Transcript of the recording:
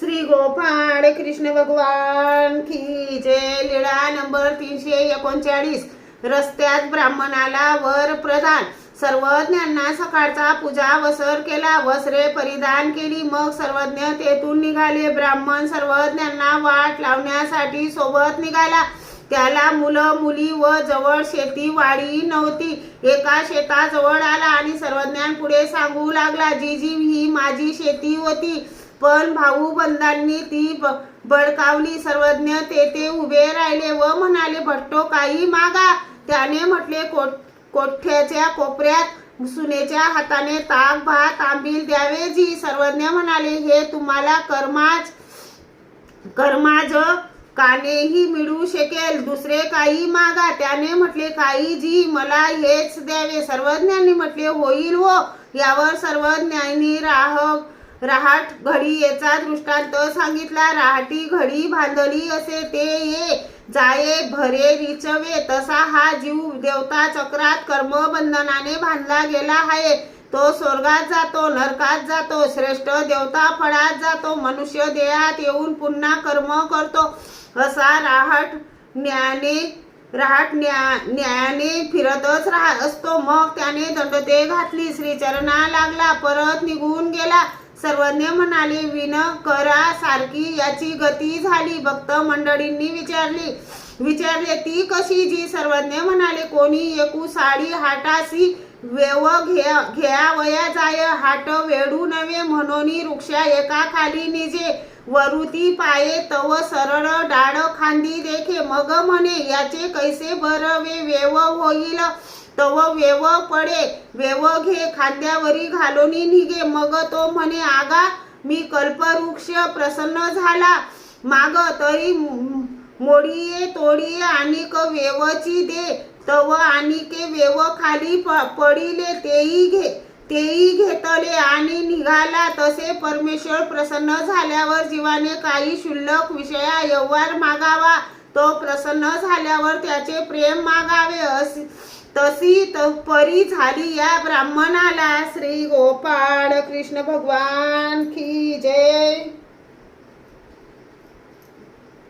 श्री गोपाळ कृष्ण भगवान की जय. लीळा नंबर तीनशे एकोणचाळीस. रस्त्यात ब्राह्मणाला वर प्रधान. सर्वज्ञांना सकाळचा पूजा वसर केला वस्त्रे परिधान केली. मग सर्वज्ञ तेथून निघाले. ब्राह्मण सर्वज्ञांना वाट लावण्यासाठी सोबत निघाला. त्याला मुलं मुली व जवळ शेती वाडी नव्हती. एका शेताजवळ आला आणि सर्वज्ञान पुढे सांगू लागला जी जी ही माझी शेती होती. पण भाऊ बंधांनी ती ब- सर्वज्ञ तेथे उभे राहिले व म्हणाले भट्टो काही मागा. त्याने म्हटले कोट कोठ्याच्या कोपऱ्यात सुनेच्या हाताने ताक भात आंबील द्यावे जी? सर्वज्ञ म्हणाले हे तुम्हाला कर्माज कर्माज कानेही मिळू शकेल. दुसरे काही मागा. त्याने म्हटले काही जी मला हेच द्यावे. सर्वज्ञांनी म्हटले होईल हो यावर सर्वज्ञांनी राह रहाट घडीयेचा दृष्टांत सांगितला रहाटी घडी बांधली असे ते ये जाये भरे रिचवे तसा हा जीव देवता चक्रात कर्मबंधनाने बांधला गेला आहे. तो स्वर्गात जातो नरकात जातो श्रेष्ठ देवता फळात जातो मनुष्य देहात येऊन पुन्हा कर्म करतो. असा राहट न्याने राहट न्या न्यायाने फिरतच राह असतो. मग त्याने दंडते घातली श्रीचरणा लागला परत निघून गेला. सर्वज्ञ म्हणाले विन करा सारखी याची गती झाली. भक्त मंडळींनी विचारली. विचारले ती कशी? जी सर्वज्ञ म्हणाले कोणी एकू साडी हाटासी वेव घ्या घ्यावया जाय. हाट वेडू नवे म्हणून वृक्षा एका खाली निजे. वरुती पाये तव सरळ डाळ खांदी देखे. मग म्हणे याचे कैसे बरवे वेव होईल? तव वेव पडे वेव घे खांद्यावरी घालोनी निघे. मग तो म्हणे आगा मी कल्पवृक्ष प्रसन्न झाला. माग तरी मोडीये तोडीये आणिक वेवची दे. तव आणिके वेव खाली प- पडिले तेही घे. तेही घेतले आणि निघाला. तसे परमेश्वर प्रसन्न झाल्यावर जीवाने काही क्षुल्लक विषया व्यवहार मागावा. तो प्रसन्न झाल्यावर त्याचे प्रेम मागावे असे तशी परी झाली या ब्राह्मणाला. श्री गोपाळ कृष्ण भगवान की जय.